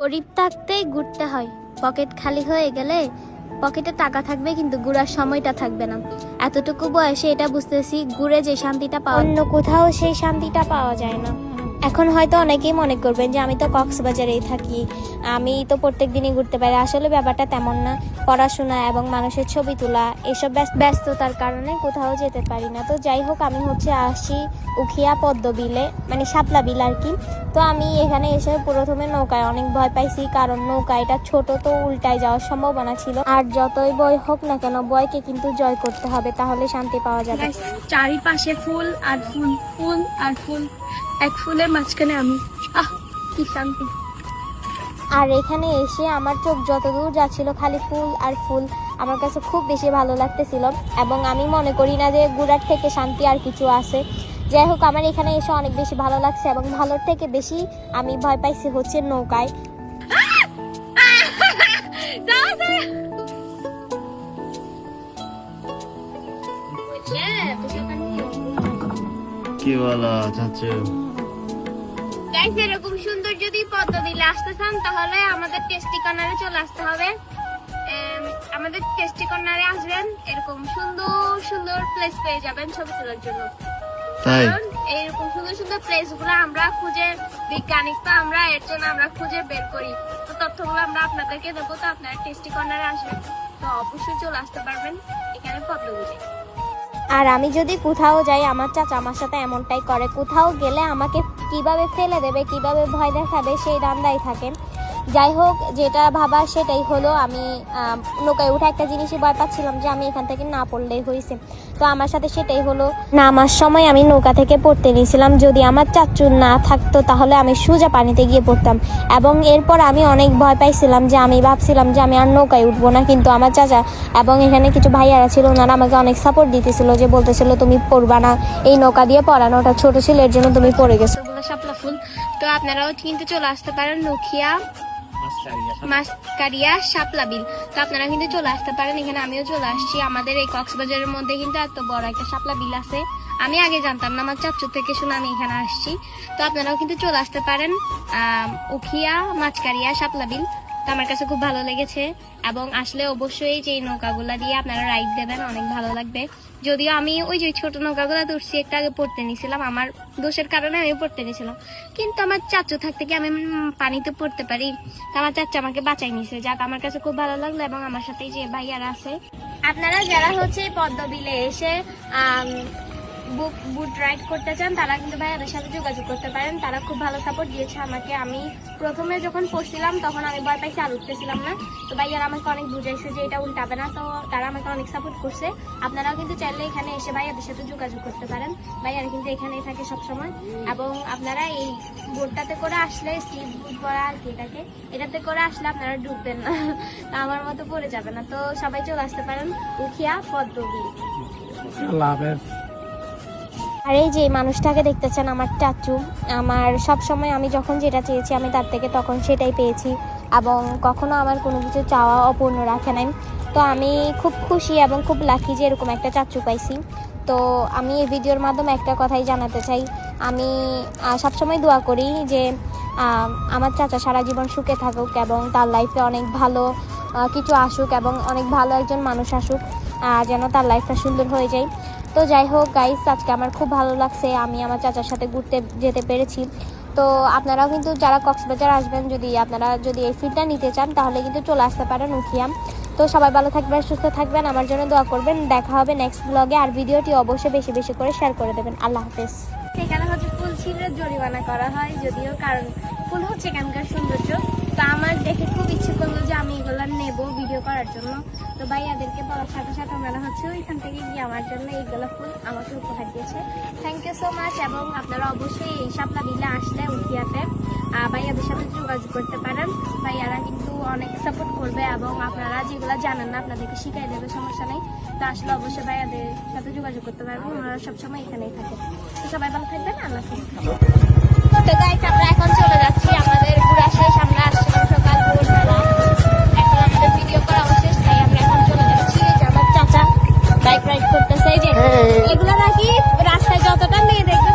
গরিব থাকতেই ঘুরতে হয়। পকেট খালি হয়ে গেলে পকেটে টাকা থাকবে কিন্তু ঘুরার সময়টা থাকবে না। এতটুকু বয়সে এটা বুঝতেছি, ঘুরে যে শান্তিটা পাওয়া অন্য কোথাও সেই শান্তিটা পাওয়া যায় না। এখন হয়তো অনেকেই মনে করবেন যে আমি তো কক্সবাজারেই থাকি, আমি তো প্রত্যেক দিনই ঘুরতে পারি আসলে ব্যাপারটা তেমন না। পড়াশোনা এবং মানুষের ছবি তোলা, এসব ব্যস- ব্যস্ততার কারণে কোথাও যেতে পারি না। তো যাই হোক, আমি হচ্ছে আসি উখিয়া পদ্ম বিলে মানে শাপলা বিল আর কি। তো আমি এখানে এসে প্রথমে নৌকায় অনেক ভয় পাইছি, কারণ নৌকা এটা ছোট তো উল্টায় যাওয়ার সম্ভাবনা ছিল। আর যতই ভয় হোক না কেন বয়কে কিন্তু জয় করতে হবে, তাহলে শান্তি পাওয়া যাবে। চারিপাশে ফুল আর ফুল ফুল আর ফুল। এক ফুলের মাঝখানে আমি। আহ কি শান্তি। আর এখানে এসে আমার চোখ যতদূর যাচ্ছিল খালি ফুল আর ফুল আমার কাছে খুব বেশি ভালো লাগতেছিল এবং আমি মনে করি না যে গুড়ার থেকে শান্তি আর কিছু আছে। যাই হোক আমার এখানে এসে অনেক বেশি ভালো লাগছে এবং ভালোর থেকে বেশি আমি ভয় পাইছি হচ্ছে নৌকায়। কি বলো চাচু? গাইস এরকম সুন্দর যদি পদ্ম দিলে আসতে চান তাহলে আমাদের টেস্টি কর্নারে চলে আসতে হবে। আমাদের টেস্টি কর্নারে আসবেন এরকম সুন্দর সুন্দর প্লেস পেয়ে যাবেন ছবি তোলার জন্য। কারণ এইরকম সুন্দর সুন্দর প্লেসগুলো আমরা খুঁজে বিজ্ঞানিক তো আমরা এর জন্য আমরা খুঁজে বের করি। তো তথ্যগুলো আমরা আপনাদেরকে দেবো তো আপনারা টেস্টি কর্নারে আসবেন। তো অবশ্যই চলে আসতে পারবেন এখানে পদ্মগুলি আর আমি যদি কোথাও যাই আমার চাচা আমার সাথে এমনটাই করে কোথাও গেলে আমাকে কীভাবে ফেলে দেবে, কীভাবে ভয় দেখাবে, সেই দান্দাই থাকেন যাই হোক, যেটা ভাবা সেটাই হলো, আমি নৌকায় উঠে একটা জিনিসই ভয় পাচ্ছিলাম যে আমি এখান থেকে না পড়লেই হয়েছে তো আমার সাথে সেটাই হলো, নামার সময় আমি নৌকা থেকে পড়তে নিয়েছিলাম যদি আমার চাচুর না থাকতো, তাহলে আমি সোজা পানিতে গিয়ে পড়তাম। এবং এরপর আমি অনেক ভয় পাইছিলাম যে আমি ভাবছিলাম যে আমি আর নৌকায় উঠবো না। কিন্তু আমার চাচা এবং এখানে কিছু ভাইয়ারা ছিল, ওনারা আমাকে অনেক সাপোর্ট দিতেছিল যে বলতেছিল, তুমি পড়বা না। এই নৌকা দিয়ে পড়ানো, ওটা ছোট ছিল এর জন্য তুমি পড়ে গেছো। শাপলা ফুল। তো আপনারাও কিন্তু চলে আসতে পারেন নখিয়া মাসকারিয়া শাপলা বিল। তো আপনারা কিন্তু চলে আসতে পারেন, এখানে আমিও চলে আসছি। আমাদের এই কক্সবাজারের মধ্যে কিন্তু এত বড় একটা শাপলা বিল আছে। আমি আগে জানতাম না, আমার চাপচুর থেকে শুনে আমি এখানে আসছি। তো আপনারাও কিন্তু চলে আসতে পারেন উখিয়া মাছকারিয়া শাপলা বিল। তো আমার কাছে খুব ভালো লেগেছে এবং আসলে অবশ্যই যে নৌকাগুলা দিয়ে আপনারা রাইড দেবেন, অনেক ভালো লাগবে। যদিও আমি ওই যে ছোট নৌকাগুলো উঠছি একটা আগে পড়তে নিয়েছিলাম, আমার দোষের কারণে আমি পড়তে নিয়েছিলাম। কিন্তু আমার চাচু থাকতে কি আমি পানিতে পড়তে পারি? তো আমার চাচু আমাকে বাঁচাই নিছে। যাক, আমার কাছে খুব ভালো লাগল এবং আমার সাথে যে ভাইয়ারা আছে, আপনারা যারা হচ্ছে পদ্মবিলে এসে বুক বুট রাইড করতে চান, তারা কিন্তু ভাইয়াদের সাথে যোগাযোগ করতে পারেন। তারা খুব ভালো সাপোর্ট দিয়েছে আমাকে। আমি প্রথমে যখন পড়ছিলাম, তখন আমি ভয় পাইছি, আর উঠতেছিলাম না। তো ভাইয়ারা আমাকে অনেক বুঝাইছে যে এটা উল্টাবে না। তো তারা আমাকে অনেক সাপোর্ট করছে। আপনারাও কিন্তু চাইলে এখানে এসে ভাইয়াদের সাথে যোগাযোগ করতে পারেন। ভাইয়ারা কিন্তু এখানেই থাকে সবসময়। এবং আপনারা এই বোটটাতে করে আসলে স্টিভ বুট বলা আর কি এটাকে এটাতে করে আসলে আপনারা ডুববেন না। তা আমার মতো পড়ে যাবে না। তো সবাই চলে আসতে পারেন। উখিয়া পদ্মবিল আর এই যে মানুষটাকে দেখতেছেন আমার চাচু, আমার সব সময় আমি যখন যেটা চেয়েছি আমি তার থেকে তখন সেটাই পেয়েছি এবং কখনো আমার কোনো কিছু চাওয়া অপূর্ণ রাখে নাই। তো আমি খুব খুশি এবং খুব লাকি যে এরকম একটা চাচু পাইছি। তো আমি এই ভিডিওর মাধ্যমে একটা কথাই জানাতে চাই। আমি সবসময় দোয়া করি যে আমার চাচা সারা জীবন সুখে থাকুক এবং তার লাইফে অনেক ভালো কিছু আসুক এবং অনেক ভালো একজন মানুষ আসুক যেন তার লাইফটা সুন্দর হয়ে যায়। তো যাই হোক গাইস আজকে আমার খুব ভালো লাগছে। আমি আমার চাচার সাথে ঘুরতে যেতে পেরেছি। তো আপনারাও কিন্তু যারা কক্সবাজার আসবেন, যদি আপনারা যদি এই ফিল্ডটা নিতে চান, তাহলে কিন্তু চলে আসতে পারেন উখিয়াম তো সবাই ভালো থাকবেন, সুস্থ থাকবেন। আমার জন্য দোয়া করবেন। দেখা হবে নেক্সট ব্লগে আর ভিডিওটি অবশ্যই বেশি বেশি করে শেয়ার করে দেবেন। আল্লাহ হাফেজ। সেখানে হচ্ছে ফুল ছিঁড়ে জরিমানা করা হয়, যদিও কারণ ফুল হচ্ছে এখানকার সৌন্দর্য। তো আমার দেখে খুব ইচ্ছে করল যে আমি এগুলো নেব ভিডিও করার জন্য। তো ভাইয়াদেরকে বলার সাথে সাথে ওনারা হচ্ছে ওইখান থেকে গিয়ে আমার জন্য এইগুলো ফুল আমাকে উপহার দিয়েছে। থ্যাংক ইউ সো মাচ এবং আপনারা অবশ্যই এই সাপলা বিলে আসলে উঠিয়াতে ভাইয়াদের সাথে যোগাযোগ করতে পারেন। ভাইয়ারা কিন্তু অনেক সাপোর্ট করবে এবং আপনারা যেগুলো জানেন না, আপনাদেরকে শিখাই দেবে, সমস্যা নেই। তো আসলে অবশ্যই ভাইয়াদের সাথে যোগাযোগ করতে পারবেন, ওনারা সবসময় এখানেই থাকে। তো সবাই ভালো থাকবেন, আল্লাহ হাফিজ। বাইক রাইড করতেছে এই যে হ্যাঁ। এগুলো নাকি রাস্তায় যতটা মেয়ে দেখবে